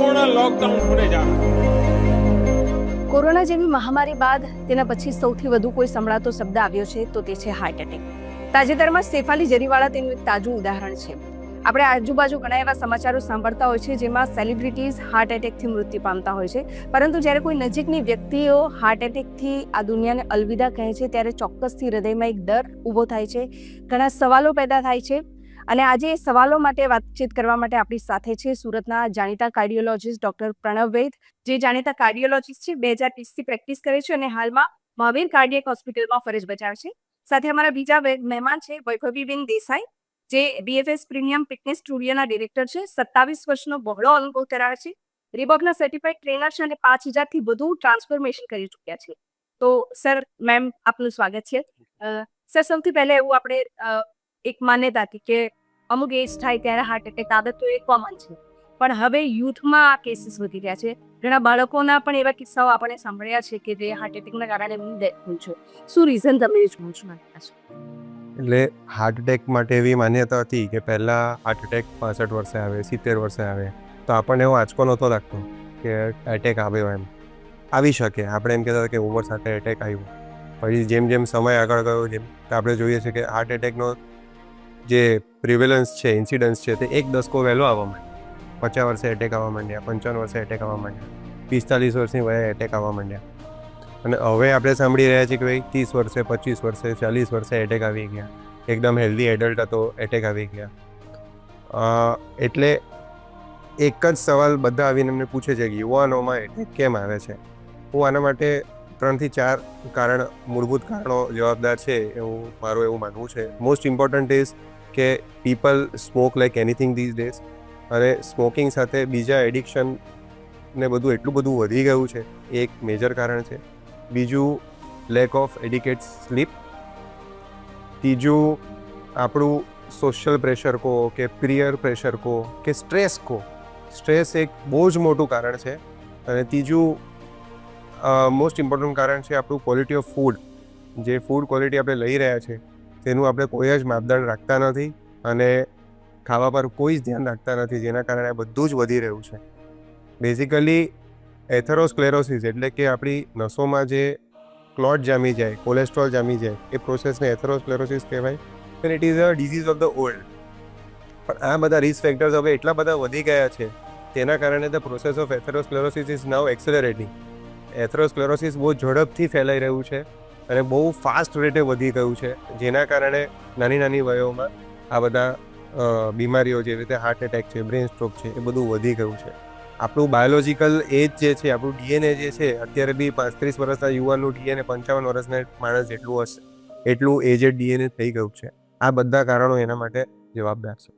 સંપૂર્ણ લોકડાઉન છોડે જા. કોરોના જેવી મહામારી બાદ તેના પછી સૌથી વધુ કોઈ સંભળાતો શબ્દ આવ્યો છે તો તે છે હાર્ટ એટેક તાજેતરમાં સેફાલી જરીવાળા તેનું એક તાજું ઉદાહરણ છે. આપણે આજુબાજુ ઘણા એવા સમાચારો સાંભળતા હોય છે જેમાં સેલિબ્રિટીઝ હાર્ટ એટેકથી મૃત્યુ પામતા હોય છે. પરંતુ જ્યારે કોઈ નજીકની વ્યક્તિઓ હાર્ટ એટેકથી આ દુનિયાને અલવિદા કહે છે, ત્યારે ચોક્કસથી હૃદયમાં એક ડર ઊભો થાય છે. ઘણા સવાલો પેદા થાય છે. અને આજે સવાલો માટે વાતચીત કરવા માટે આપણી સાથે છે સુરતના જાણીતા કાર્ડિયોલોજિસ્ટ ડોક્ટર પ્રણવ વૈદ, જે જાણીતા કાર્ડિયોલોજિસ્ટ છે, બે હજાર ત્રીસથી પ્રેક્ટિસ કરે છે અને હાલમાં મહાવીર કાર્ડિયક હોસ્પિટલમાં ફરજ બજાવે છે. સાથે અમારા બીજા મહેમાન છે વૈભવીબેન દેસાઈ, જે બીએફએસ પ્રીમિયમ ફિટનેસ સ્ટુડિયોના ડિરેક્ટર છે, સત્તાવીસ વર્ષનો બહોળો અનુભવ ધરાવે છે. રીબોકના સર્ટિફાઈડ ટ્રેનર છે અને પાંચ હજારથી વધુ ટ્રાન્સફોર્મેશન કરી ચૂક્યા છે. તો સર મેમ આપનું સ્વાગત છે. સર, સૌથી પહેલા એવું આપણે એક માન્યતા હતી કે અમુક એજ થાય ત્યારે હાર્ટ એટેક આવે તો એ કોમન છે. પણ હવે યુથમાં આ કેસીસ વધી રહ્યા છે. ઘણા બાળકોના પણ એવા કિસ્સાઓ આપણે સાંભળ્યા છે કે જે હાર્ટ એટેકના કારણે થઈ છે. શું રીઝન તમે જુઓ છો એટલે હાર્ટ એટેક માટે એવી માન્યતા હતી કે પહેલાં હાર્ટ એટેક પાસઠ વર્ષે આવે, સિત્તેર વર્ષે આવે. તો આપણને એવો આંચકો નહોતો લાગતો કે એટેક આવ્યો એમ. આવી શકે. આપણે એમ કહેતા હતા કે ઉંમર સાથે એટેક આવ્યો. પછી જેમ જેમ સમય આગળ ગયો, જેમ આપણે જોઈએ છીએ કે હાર્ટ એટેકનો જે પ્રિવેલન્સ છે ઇન્સિડન્સ છે તે એક દસકો વહેલો આવવા માંડ્યો. પચાસ વર્ષે એટેક આવવા માંડ્યા, પંચાવન વર્ષે એટેક આવવા માંડ્યા, પિસ્તાલીસ વર્ષની વયે એટેક આવવા માંડ્યા. અને હવે આપણે સાંભળી રહ્યા છીએ કે ભાઈ ત્રીસ વર્ષે, પચીસ વર્ષે, ચાલીસ વર્ષે એટેક આવી ગયા. એકદમ હેલ્ધી એડલ્ટ હતો એટેક આવી ગયા. એટલે એક જ સવાલ બધા આવીને એમને પૂછે છે કે યુવાનોમાં એટેક કેમ આવે છે? હું આના માટે ત્રણથી ચાર કારણ, મૂળભૂત કારણો જવાબદાર છે એવું મારું એવું માનવું છે. મોસ્ટ ઇમ્પોર્ટન્ટ ઇઝ કે people smoke like anything these days અને સ્મોકિંગ સાથે બીજા એડિક્શન ને બધું એટલું બધું વધી ગયું છે એ એક મેજર કારણ છે. બીજું લેક ઓફ એડિકેટ સ્લીપ ત્રીજું, આપણું સોશિયલ પ્રેશર કહો કે પિયર પ્રેશર કહો કે સ્ટ્રેસ કહો. સ્ટ્રેસ એક બહુ જ મોટું કારણ છે. અને ત્રીજું મોસ્ટ ઇમ્પોર્ટન્ટ કારણ છે આપણું ક્વોલિટી ઓફ ફૂડ જે ફૂડ ક્વોલિટી આપણે લઈ રહ્યા છે તેનું આપણે કોઈ જ માપદંડ રાખતા નથી અને ખાવા પર કોઈ જ ધ્યાન રાખતા નથી, જેના કારણે બધું જ વધી રહ્યું છે. બેઝિકલી એથરોસ્ક્લેરોસિસ એટલે કે આપણી નસોમાં જે ક્લોટ જામી જાય કોલેસ્ટ્રોલ જામી જાય, એ પ્રોસેસને એથરોસ્ક્લેરોસિસ કહેવાય. અને it is a disease of the old પણ આ બધા રિસ્ક ફેક્ટર્સ હવે એટલા બધા વધી ગયા છે, તેના કારણે the process of atherosclerosis is now accelerating atherosclerosis બહુ ઝડપથી ફેલાઈ રહ્યું છે. અને બહુ ફાસ્ટ રેટે વધી ગયું છે. જેના કારણે નાની નાની વયોમાં આ બધા બીમારીઓ જેવી રીતે હાર્ટ એટેક છે બ્રેન સ્ટ્રોક છે, એ બધું વધી ગયું છે. આપણું બાયોલોજિકલ એજ જે છે, આપણું ડીએનએ જે છે, અત્યારે બી પાંત્રીસ વર્ષના યુવાનનું ડીએનએ પંચાવન વર્ષના માણસ જેટલું હશે, એટલું એજેડ ડીએનએ થઈ ગયું છે. આ બધા કારણો એના માટે જવાબદાર છે.